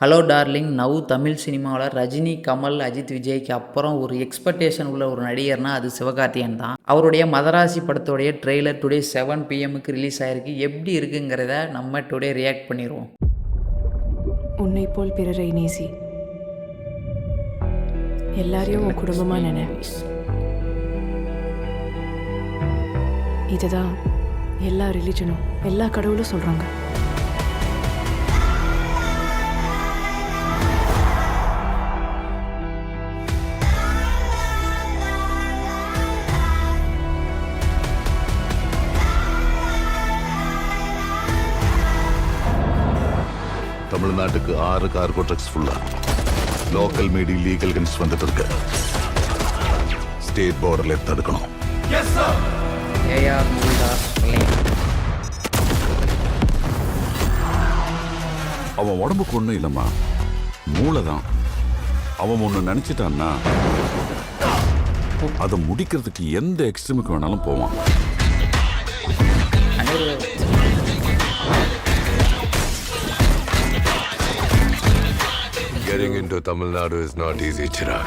Hello darling now Tamil சினிமாவில் ரஜினி கமல் அஜித் விஜய்க்கு அப்புறம் ஒரு எக்ஸ்பெக்டேஷன் உள்ள ஒரு நடிகர்னா அது சிவகார்த்தியன் தான். அவருடைய மதராசி படத்தோடைய ட்ரெய்லர் டுடே செவன் பிஎம்முக்கு ரிலீஸ் ஆயிருக்கு. எப்படி இருக்குங்கிறத நம்ம டுடே ரியாக்ட் பண்ணிடுவோம் உன்னை போல் பிறரை நேசி. எல்லாரையும் உன் குடும்பமாக நினை. இதுதான் எல்லா ரிலிஜனும் எல்லா கடவுளும் சொல்கிறாங்க தமிழ்நாட்டுக்கு ஆறு கார்கோ ட்ரக்ஸ் ஃபுல்லா லோக்கல் மீடி லீகல் கன்ஸ் வந்துட்டு இருக்கு. ஸ்டேட் பார்டர்ல தடுக்கணும். ஏஆர் முருகதாஸ் பிள்ளை அவன் உடம்புக்கு ஒண்ணும் இல்லம்மா. மூளை தான் அவன் ஒண்ணு நினைச்சிட்டான்னா அதை முடிக்கிறதுக்கு எந்த எக்ஸ்ட்ரீமுக்கு வேணாலும் போவான். Getting into Tamil Nadu is not easy, Chirag.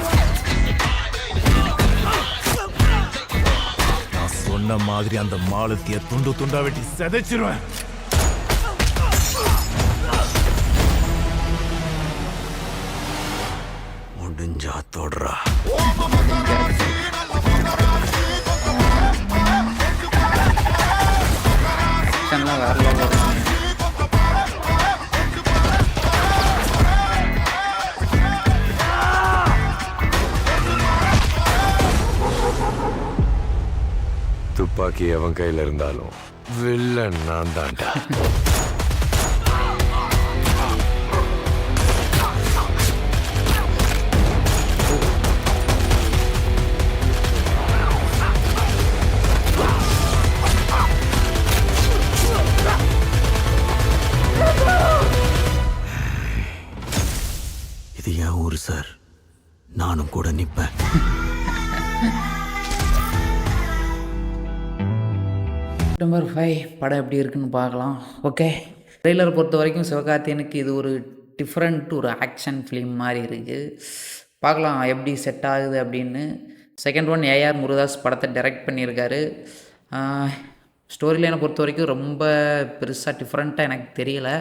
நான் சொன்ன மாதிரி அந்த மாலத்திய துண்டு துண்டா வெட்டி செதைச்சிருவேன் முடிஞ்சா தொடுறா துப்பாக்கி எவன் கையில இருந்தாலும் வில்லன் நான் தான்டா. இது என் ஊரு சார். நானும் கூட நிப்பேன். செப்டம்பர் ஃபைவ் படம் எப்படி இருக்குன்னு பார்க்கலாம். ஓகே ட்ரெய்லர் பொறுத்த வரைக்கும் சிவகார்த்தியனுக்கு இது ஒரு டிஃப்ரெண்ட் ஒரு ஆக்ஷன் ஃபிலிம் மாதிரி இருக்குது பார்க்கலாம் எப்படி செட் ஆகுது அப்படின்னு. செகண்ட் ஒன் ஏஆர் முருதாஸ் படத்தை டைரக்ட் பண்ணியிருக்காரு. ஸ்டோரி லைனை பொறுத்த வரைக்கும் ரொம்ப பெருசாக டிஃப்ரெண்ட்டாக எனக்கு தெரியல.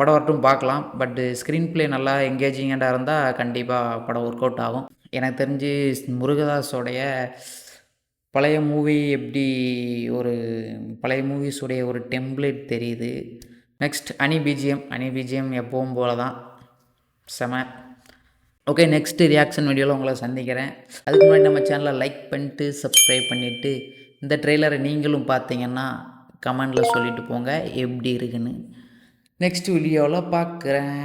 படம் வரட்டும் பார்க்கலாம். பட்டு ஸ்க்ரீன் ப்ளே நல்லா எங்கேஜிங்கண்டாக இருந்தால் கண்டிப்பாக படம் ஒர்க் அவுட் ஆகும். எனக்கு தெரிஞ்சு முருகதாஸோடைய பழைய மூவி எப்படி ஒரு பழைய மூவிஸுடைய ஒரு டெம்ப்ளேட் தெரியுது. நெக்ஸ்ட் அனி பிஜிஎம். அனி பிஜிஎம் எப்பவும் போல தான் செம. ஓகே நெக்ஸ்ட் ரியாக்ஷன் வீடியோவில் உங்களை சந்திக்கிறேன். அதுக்கு முன்னாடி நம்ம சேனலை லைக் பண்ணிட்டு சப்ஸ்கிரைப் பண்ணிவிட்டு இந்த ட்ரெய்லரை நீங்களும் பார்த்தீங்கன்னா கமெண்டில் சொல்லிட்டு போங்க எப்படி இருக்குன்னு. நெக்ஸ்ட் வீடியோவில் பார்க்குறேன்